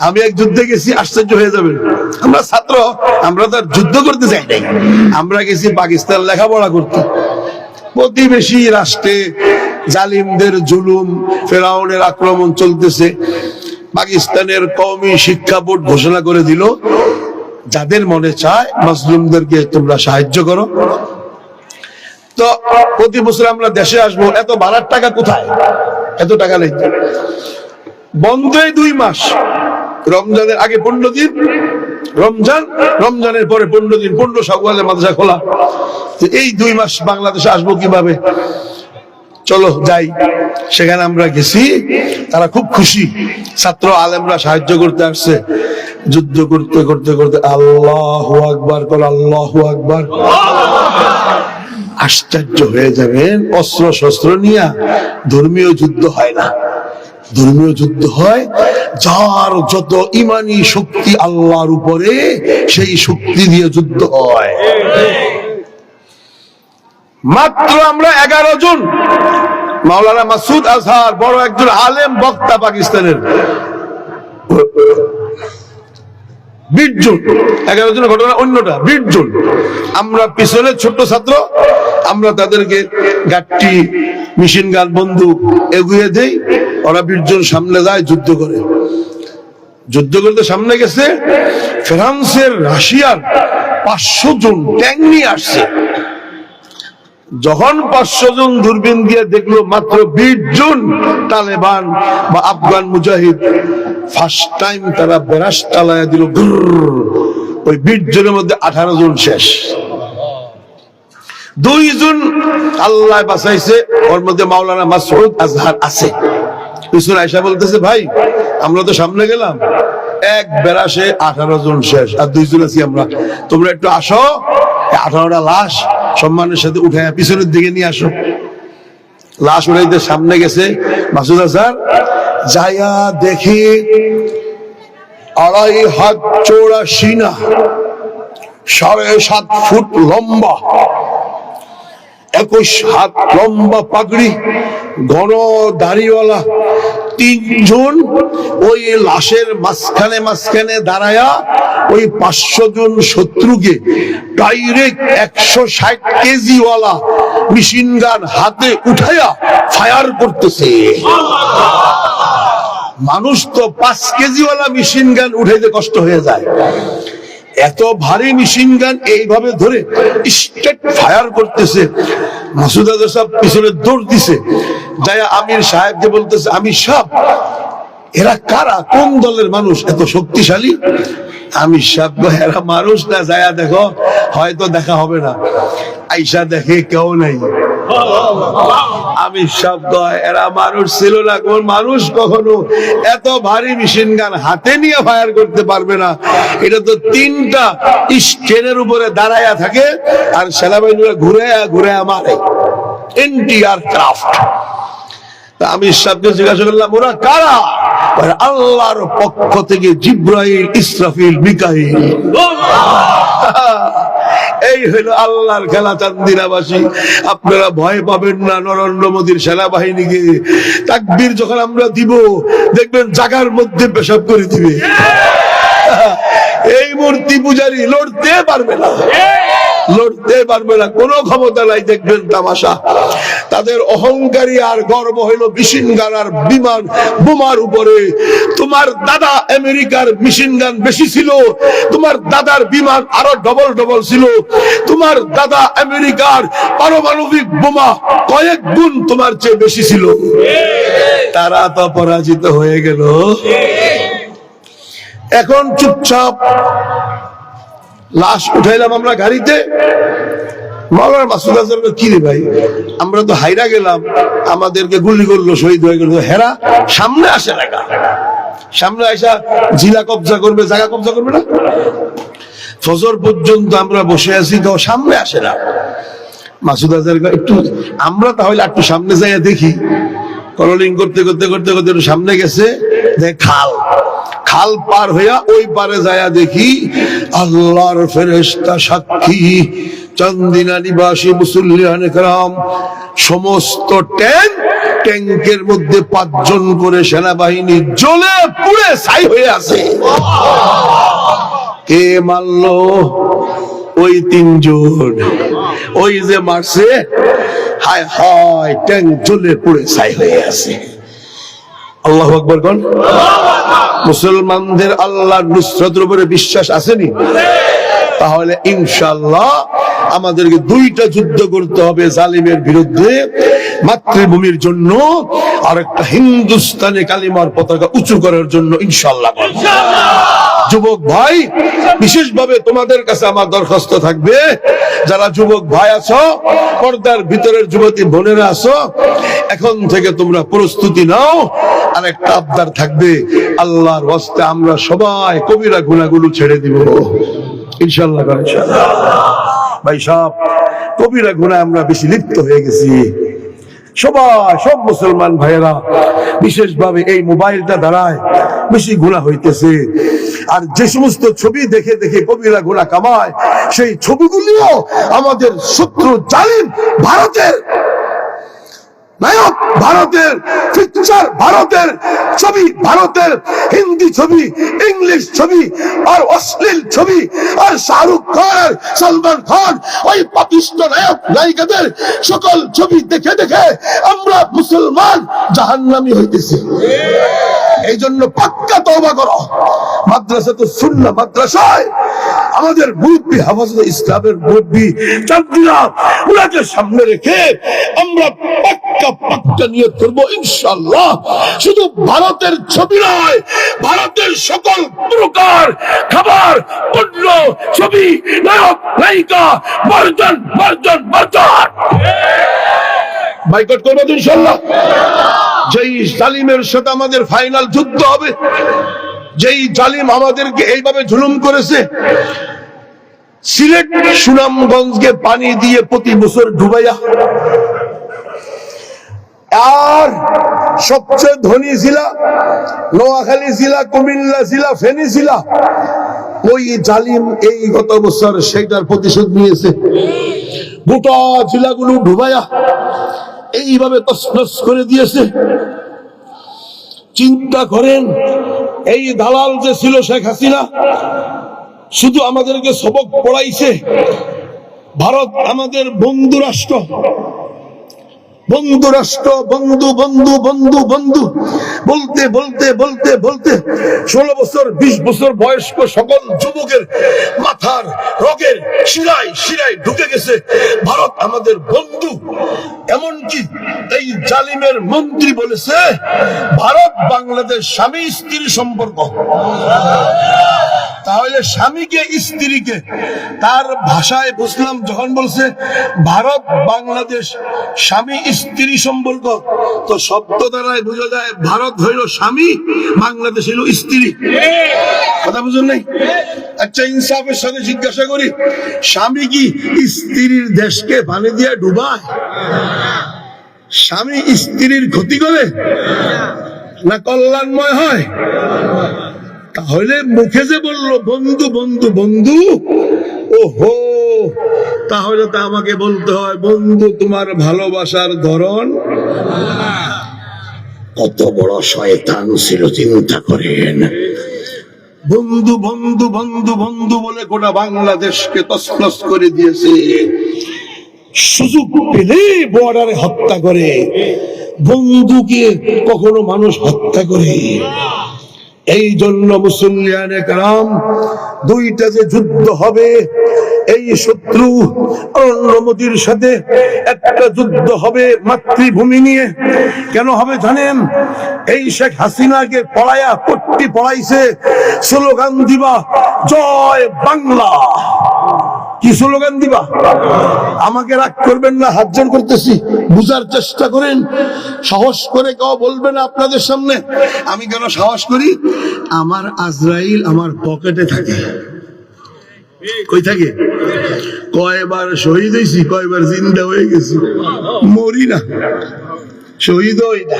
আমি এক যুদ্ধে গেছি, আশ্চর্য হয়ে যাবে আমরা ছাত্র, আমরা তো যুদ্ধ করতে চাই নাই। আমরা গেছি পাকিস্তান লেখাপড়া করতে। প্রতিবেশী রাষ্ট্রে জালিমদের জুলুম, ফেরাউনের আক্রমণ চলতেছে। পাকিস্তানের কওমি শিক্ষা বোর্ড ঘোষণা করে দিল, যাদের মনে চায় মজলুমদেরকে তোমরা সাহায্য করো। তো প্রতি বছর আমরা দেশে আসব, এত ভাড়ার টাকা কোথায়? এত টাকা নেই। বন্ধে দুই মাস। রমজানের আগে পনেরো দিন, রমজান, রমজানের পরে পনেরো দিন, পনেরো সকালে মাদ্রাসা খোলা। এই দুই মাস বাংলাদেশে আসব কীভাবে? চলো যাই। সেখানে আমরা গেছি, তারা খুব খুশি। ছাত্র আলেমরা সাহায্য করতে আসছে। যুদ্ধ করতে করতে করতে আল্লাহ আকবার, কর আল্লাহ আকবার। আশ্চর্য হয়ে যাবেন অস্ত্র শস্ত্র নিয়ে ধর্মীয় যুদ্ধ হয় না। ধর্মীয় যুদ্ধ হয়, যার যত ইমানি শক্তি আল্লাহর উপরে, সেই শক্তি দিয়ে যুদ্ধ হয়। মাত্র আমরা এগারো জন। মাওলানা মাসুদ আজহার বড় একজন আলেম বক্তা পাকিস্তানের। সামনে যায়, যুদ্ধ করে। যুদ্ধ সামনে গেছে, ফ্রান্সের, রাশিয়ার পাঁচশো জন ট্যাং নিয়ে আসছে। যখন পাঁচশো জন দূরবীন দিয়ে দেখল মাত্র বিশ জন তালেবান বা আফগান মুজাহিদ ফার্স্ট টাইম তারা বেরাস চালায় দিল ওই বিশ জনের মধ্যে আঠারো জন শেষ। দুইজন আল্লাহ বাঁচাইছে, ওর মধ্যে মাওলানা মাসউদ আজহার আছে। পিছনে আয়সা বলতেছে, ভাই, আমরা তো সামনে গেলাম। এক বেড়াসে আঠারো জন শেষ, আর দুইজন আছি আমরা। তোমরা একটু আসো আঠারোটা লাশ সম্মানের সাথে উঠে পিছনের দিকে নিয়ে আসো। লাশ উঠাইতে সামনে গেছে মাসুদ আজহার। যায়া দেখি আড়াই হাত চৌড়া সিনা সাড়ে সাত ফুট লম্বা, একুশ হাত লম্বা পাগড়ি, ঘন দাড়িওয়ালা তিনজন ওই লাশের মাঝখানে মাঝখানে দাঁড়ায়া ওই পাঁচশো জন শত্রুকে ডাইরেক্ট একশো ষাট কেজিওয়ালা মেশিন গান হাতে উঠায়া ফায়ার করতেছে। মানুষ তো পাঁচ কেজিওয়ালা মেশিন গান উঠাইতে কষ্ট হয়ে যায়। এত ভারী মেশিন গান এইভাবে ধরে স্টেট ফায়ার করতেছে। মাসুদ সাহেব পিছনে দৌড় দিছে। যায়া আমির সাহেবকে বলতেছে আমির সাহেব এরা কারা? কোন দলের মানুষ? এত শক্তিশালী? আমি কয়, এরা মানুষ না যায়া দেখো হয়তো দেখা হবে না। আইসা দেখে কেউ নাই। আমি কয়, এরা মানুষ ছিল না কোন মানুষ কখনো এত ভারী মেশিন গান হাতে নিয়ে ফায়ার করতে পারবে না। এটা তো তিনটা স্টেনের উপরে দাঁড়ায়া থাকে আর সেনাবাহিনীরা ঘুরে ঘুরে মারে। এনটিআর ক্রাফট আমি সাহেবকে জিজ্ঞাসা করলাম ওরা কারা? আল্লাহর পক্ষ থেকে জিব্রাইল ইসরাফিল মিকাইল। এই হলো আল্লাহর খেলা, চান্দিনাবাসী। আপনারা ভয় পাবেন না, নরেন্দ্র মোদীর সেনাবাহিনীকে। তাকবীর যখন আমরা দিব, দেখবেন জাগার মধ্যে পেশাব করে দিবে। এই মূর্তি পূজারি লড়তে পারবে না। লড়তে পারবে না। কোনো ক্ষমতা নাই, দেখবেন তামাশা। তাদের অহংকারী আর গর্ব হইল মেশিন গান আর বিমান বোমার উপরে। তোমার দাদা আমেরিকার মেশিন গান বেশি ছিল, তোমার দাদার বিমান আরও ডবল ডবল ছিল। তোমার দাদা আমেরিকার পারমাণবিক বোমা কয়েক গুণ তোমার চেয়ে বেশি ছিল। তারা তো পরাজিত হয়ে গেল। এখন চুপচাপ লাশ উঠাইলাম আমরা গাড়িতে। আমরা তো হাইরা গেলাম, আমাদেরকে গুলি করল, শহীদ হয়ে গেল। হেরা সামনে আসে সামনে আসা জিলা কবজা করবে, জায়গা কবজা করবে না। ফজর পর্যন্ত আমরা বসে আছি, তো সামনে আসে না। মাসুদ আজহার একটু আমরা তাহলে একটু সামনে যাইয়া দেখি। করলিং করতে করতে করতে করতে সামনে গেছে খাল। খাল পার হইয়া ওই পারে যায়া দেখি আল্লাহর ফেরেস্তা সাক্ষী, চান্দিনা নিবাসী মুসল্লিয়ান গ্রাম সমস্ত ট্যাঙ্ক, ট্যাঙ্কের মধ্যে পাঁচজন করে সেনাবাহিনী জ্বলে পুড়ে ছাই হয়ে আছে। কে মানল ওই তিনজন। ওই যে মারছে, হায় হায়, ট্যাঙ্ক জ্বলে পুড়ে ছাই হয়ে আছে। আল্লাহ আকবর কন? মুসলমানদের আল্লাহ নুসরতের উপরে বিশ্বাস আসেনি? তাহলে ইনশাল্লাহ আমাদেরকে দুইটা যুদ্ধ করতে হবে জালিমের বিরুদ্ধে, মাতৃভূমির জন্য আর একটা হিন্দুস্তানে কালিমার পতাকা উঁচু করার জন্য ইনশাল্লাহ যুবক ভাই, বিশেষভাবে তোমাদের কাছে আমার দরখাস্ত থাকবে। যারা যুবক ভাই আছো, পর্দার ভিতরের যুবতী বোনেরা আছো, এখন থেকে তোমরা প্রস্তুতি নাও, আর একটা আবদার থাকবে, আল্লাহর হস্তে আমরা সবাই কবিরা গুণাগুলো ছেড়ে দিব। ইনশাল্লাহ ভাই সব কবিরা গুণা আমরা বেশি লিপ্ত হয়ে গেছি। সবাই, সব মুসলমান ভাইয়েরা, বিশেষভাবে এই মোবাইলটা দ্বারায় বেশি গুণা হইতেছে। আর যে সমস্ত ছবি দেখে দেখে কবিরা গুণা কামায়, সেই ছবিগুলিও আমাদের শত্রু জালিম ভারতের নায়ক ভারতের পিকচার ভারতের ছবি, ভারতের হিন্দি ছবি, ইংলিশ ছবি, আর অশ্লীল ছবি, আর শাহরুখ খান সলমান খান, ওই পাকিস্তান নায়ক নায়িকাদের সকল ছবি দেখে দেখে আমরা মুসলমান জাহান্নামি হইতেছি। এই জন্য পাক্কা তওবা করো। মাদ্রাসা তো শূন্য মাদ্রাসায় আমাদের মুরব্বী হাফাজত ইসলামের মুরব্বী চান্দিরা ওনাকে সামনে রেখে আমরা পাক্কা পাক্কা নিয়োগ করব ইনশাল্লাহ শুধু ভারতের ছবি নয়, ভারতের সকল প্রকার খাবার, পণ্য, ছবি, নায়ক, নায়িকা বর্জন বর্জন বর্জন বাইকট করব ইনশাল্লাহ যেই জালিমের সাথে আমাদের ফাইনাল যুদ্ধ হবে, যেই জালিম আমাদেরকে এইভাবে জুলুম করেছে, সিলেট সুনামগঞ্জকে পানি দিয়ে প্রতি বছর ডুবাইয়া, আর সবচেয়ে ধনী জেলা নোয়াখালী জেলা, কুমিল্লা জেলা, ফেনী জেলা, ওই জালিম এই গত বছর সেইটার প্রতিশোধ নিয়েছে। গোটা জেলাগুলো ডুবাইয়া এইভাবে তসনস করে দিয়েছে। চিন্তা করেন, এই দালাল যে ছিল শেখ হাসিনা, শুধু আমাদেরকে সবক পড়াইছে। ভারত আমাদের বন্ধু রাষ্ট্র। বন্ধু রাষ্ট্র, বন্ধু বন্ধু বন্ধু বন্ধু। বলতে বলতে বলতে বলতে ষোলো বছর, বিশ বছর বয়স্ক সকল যুবকের মাথার রগের শিরায় শিরায় ঢুকে গেছে। ভারত আমাদের বন্ধু। এমনকি এই জালিমের মন্ত্রী বলেছে, ভারত, বাংলাদেশ স্বামী স্ত্রীর সম্পর্ক। তাহলে স্বামীকে, স্ত্রীকে তার ভাষায় বুঝলাম, যখন বলছে, ভারত, বাংলাদেশ, স্বামী, স্ত্রী সম্পর্ক। তো শব্দ দ্বারাই বোঝা যায়, ভারত হইল স্বামী, বাংলাদেশ হইল স্ত্রী। কথা বুঝুন নাই? আচ্ছা ইনসাফের সাথে জিজ্ঞাসা করি, স্বামী কি স্ত্রীর দেশকে পানি দিয়ে ডুবায়? স্বামী স্ত্রীর ক্ষতি করে? না কল্যাণময় হয়? তাহলে মুখে যে বলল বন্ধু বন্ধু বন্ধু ওহো তাহলে তো আমাকে বলতে হয় বন্ধু তোমার ভালোবাসার ধরন। কত বড় শয়তান ছিল চিন্তা করেন। বন্ধু বন্ধু বন্ধু বন্ধু বলে গোটা বাংলাদেশকে তসনস করে দিয়েছে। সুযোগ পেলে বর্ডারে হত্যা করে বন্ধুকে কখনো মানুষ হত্যা করে। এই জন্য মুসলিয়ানে কালাম দুইটা যে যুদ্ধ হবে, এই শত্রু অরণ্যমতির সাথে একটা যুদ্ধ হবে মাতৃভূমি নিয়ে। কেন হবে জানেন? এই শেখ হাসিনাকে পড়ায়া পট্টি পড়াইছে স্লোগান দিবা, জয় বাংলা। কি স্লোগান দিবা? আমাকে রাগ করবেন না, হাত জোর করতেছি। বুঝার চেষ্টা করেন। সাহস করে কেউ বলবে না আপনাদের সামনে। আমি কেন সাহস করি? আমার আজরাইল আমার পকেটে থাকে। কই থাকে? কয়বার শহীদ হয়েছি কয়বার জিন্দা হয়ে গেছি। মরি না। শহীদ হই না।